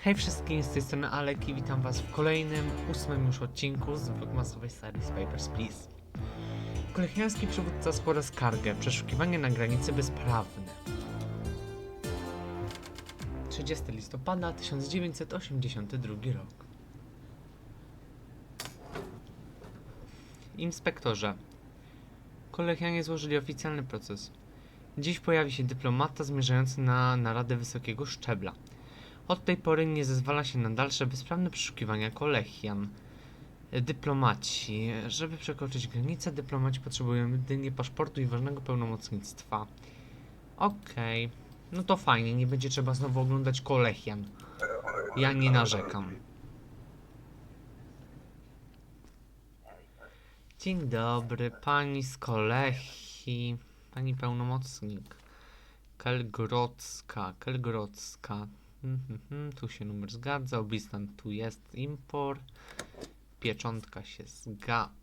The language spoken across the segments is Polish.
Hej wszystkim, z tej strony Alek i witam was w kolejnym, ósmym już odcinku z vlogmasowej serii Papers, Please. Kolejniarski przywódca składa skargę, przeszukiwanie na granicy bezprawne. 30 listopada 1982 rok. Inspektorze, kolegianie złożyli oficjalny proces. Dziś pojawi się dyplomata zmierzający na naradę wysokiego szczebla. Od tej pory nie zezwala się na dalsze bezprawne przeszukiwania kolegian. Dyplomaci. Żeby przekroczyć granicę, dyplomaci potrzebują jedynie paszportu i ważnego pełnomocnictwa. Okej. No to fajnie, nie będzie trzeba znowu oglądać kolegian. Ja nie narzekam. Dzień dobry, pani z Kolechi, pani pełnomocnik. Kelgrodzka, Kelgrodzka. Mhm, tu się numer zgadza, oblistan tu jest import. Pieczątka się zgadza.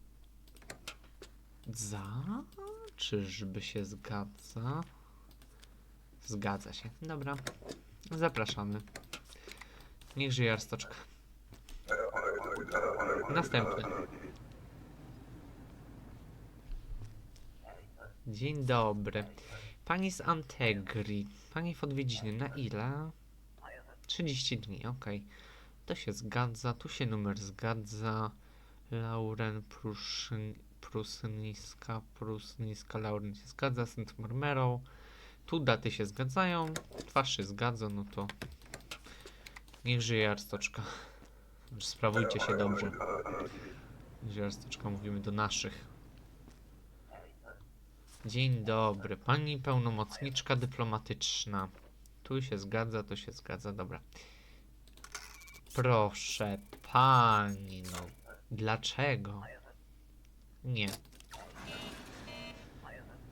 Czyżby się zgadza? Zgadza się. Dobra. Zapraszamy. Niech żyje Arstoczka. Następny. Dzień dobry. Pani z Antegri. Pani w odwiedziny. Na ile? 30 dni, okej. To się zgadza, tu się numer zgadza. Lauren Pruszyn, Prusniska, Lauren się zgadza, St. Marmero. Tu daty się zgadzają, twarz się zgadza, no to niech żyje Arstoczka. Sprawujcie się dobrze. Żyje Arstoczka, mówimy do naszych. Dzień dobry, pani pełnomocniczka dyplomatyczna. Tu się zgadza, to się zgadza, dobra. Proszę pani, no. Dlaczego? Nie.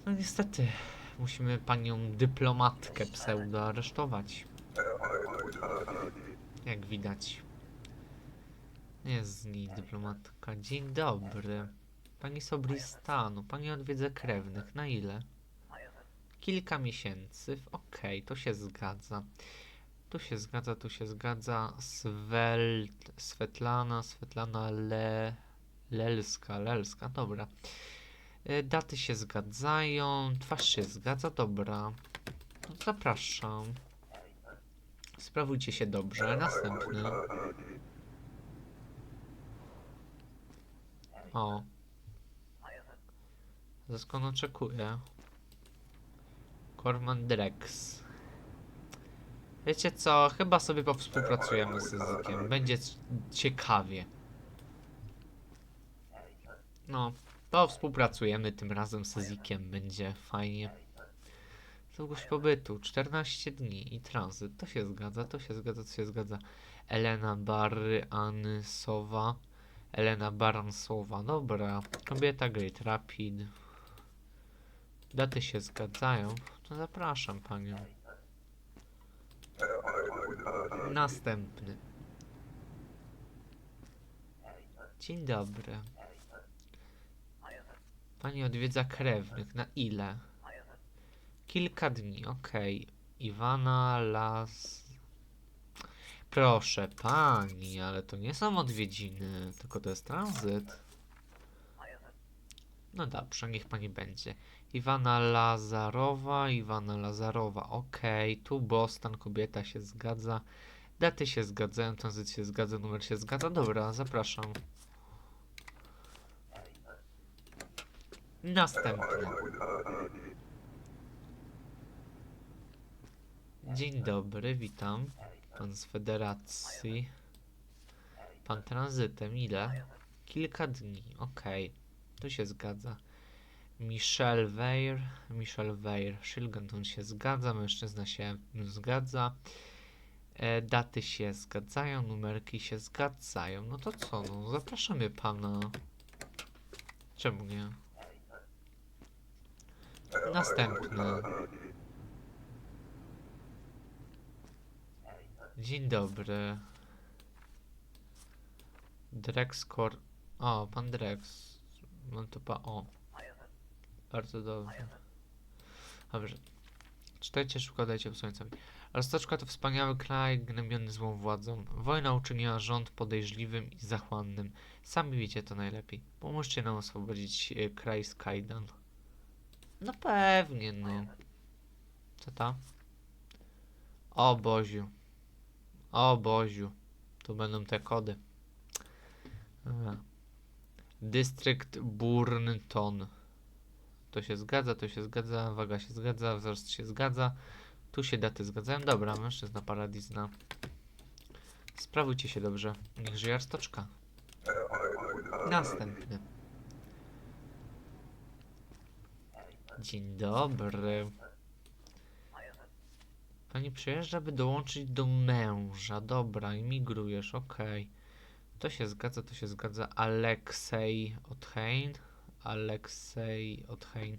No niestety, musimy panią dyplomatkę pseudo aresztować. Jak widać. Jest z niej dyplomatka. Dzień dobry. Pani Sobristanu, pani odwiedza krewnych. Na ile? Kilka miesięcy. Okej, to się zgadza. Tu się zgadza, tu się zgadza. Swelt, Svetlana, Svetlana Le, Lelska, Lelska, dobra. E, Daty się zgadzają, twarz się zgadza, dobra. No, zapraszam. Sprawujcie się dobrze. Następny. O. Zaskon oczekuję. Corman Drex. Wiecie co? Chyba sobie powspółpracujemy z językiem. Będzie ciekawie. No, to współpracujemy tym razem z Zikiem. Będzie fajnie. Długość pobytu 14 dni i tranzyt. To się zgadza, to się zgadza, to się zgadza. Elena Barry Anysowa. Elena Baransowa. Dobra. Kobieta Great Rapid. Daty się zgadzają. To zapraszam panią. Następny. Dzień dobry. Pani odwiedza krewnych. Na ile? Kilka dni, okej. Iwana Las... Proszę pani, ale to nie są odwiedziny, tylko to jest tranzyt. No dobrze, niech pani będzie. Iwana Lazarowa, Iwana Lazarowa, okej, tu Boston, kobieta się zgadza, daty się zgadzają, tranzyt się zgadza, numer się zgadza, dobra, zapraszam. Następny. Dzień dobry, witam. Pan z federacji. Pan tranzytem, ile? Kilka dni, okej, tu się zgadza. Michel Weir, Michel Weir, Shilganton się zgadza, mężczyzna się zgadza, e, daty się zgadzają, numerki się zgadzają. No to co, no zapraszamy pana. Czemu nie? Następny. Dzień dobry. Drexcor. O, pan Drex. Mam to pa. O. Bardzo dobrze. Dobrze. Czytajcie, szybko dajcie słońcami. Roztoczka to wspaniały kraj gnębiony złą władzą. Wojna uczyniła rząd podejrzliwym i zachłannym. Sami wiecie to najlepiej. Pomóżcie nam oswobodzić e, kraj z kajdan. No pewnie, no. Co to? O Boziu. O Boziu. Tu będą te kody. Dobra. Dystrykt Burnton. To się zgadza, to się zgadza, waga się zgadza, wzrost się zgadza. Tu się daty zgadzają. Dobra, mężczyzna paradizna. Sprawujcie się dobrze. Niech żyje arstoczka. Następny. Dzień dobry. Pani przyjeżdża, by dołączyć do męża. Dobra, imigrujesz, okej. To się zgadza, to się zgadza. Aleksej Othein. Aleksej Othein.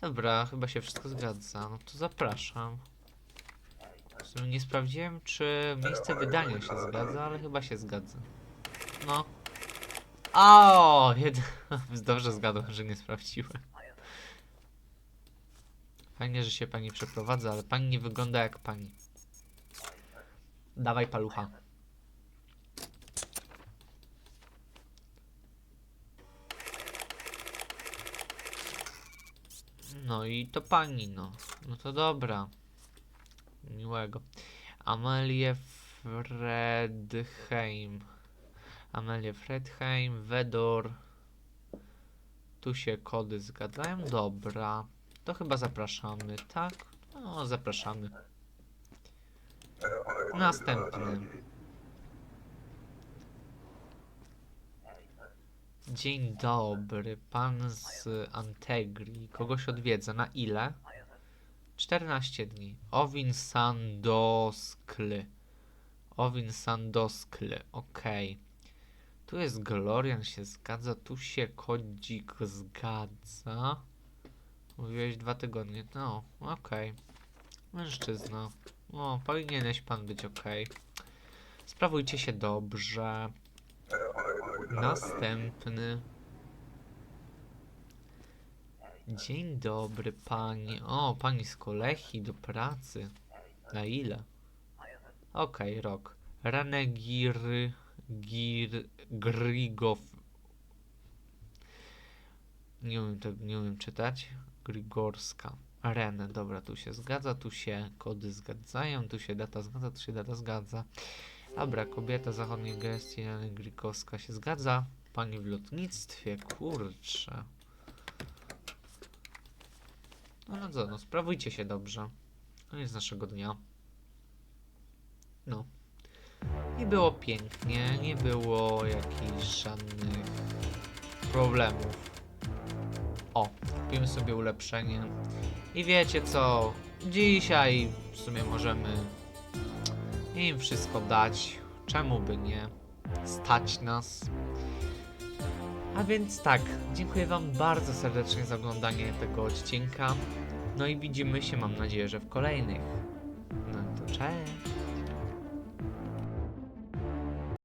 Dobra, chyba się wszystko zgadza. No to zapraszam. Nie sprawdziłem, czy miejsce wydania się zgadza, ale chyba się zgadza. No. O, jed... Dobrze zgadłem, że nie sprawdziłem. Fajnie, że się pani przeprowadza, ale pani nie wygląda jak pani. Dawaj palucha. No i to pani, no. No to dobra. Miłego. Amelie Fredheim. Amelie Fredheim, Wedor. Tu się kody zgadzają. Dobra. To chyba zapraszamy, tak? No, zapraszamy. Następny. Dzień dobry, pan z Antegri. Kogoś odwiedza. Na ile? 14 dni. Owin Sandoskly. Owin Sandoskly, okej. Tu jest Glorian, się zgadza. Tu się Kodzik zgadza. Mówiłeś dwa tygodnie. No, okej. Mężczyzna. O, powinieneś pan być okej. Sprawujcie się dobrze. Następny. Dzień dobry pani. O, pani z Kolechi do pracy. Na ile? Okej, rok. Renegir... Gir... Grigow... Nie umiem, tego, nie umiem czytać. Grigorska. Renę, dobra, tu się zgadza, tu się kody zgadzają, tu się data zgadza, tu się data zgadza. Dobra, kobieta zachodniej gestii, Reny Grigowska się zgadza. Pani w lotnictwie, kurczę. No, no co, no sprawujcie się dobrze. Koniec naszego dnia. No. Nie było pięknie, nie było jakichś żadnych problemów. O, kupimy sobie ulepszenie. I wiecie co? Dzisiaj w sumie możemy im wszystko dać. Czemu by nie? Stać nas. A więc tak, dziękuję Wam bardzo serdecznie za oglądanie tego odcinka. No i widzimy się, mam nadzieję, że w kolejnych. No to cześć.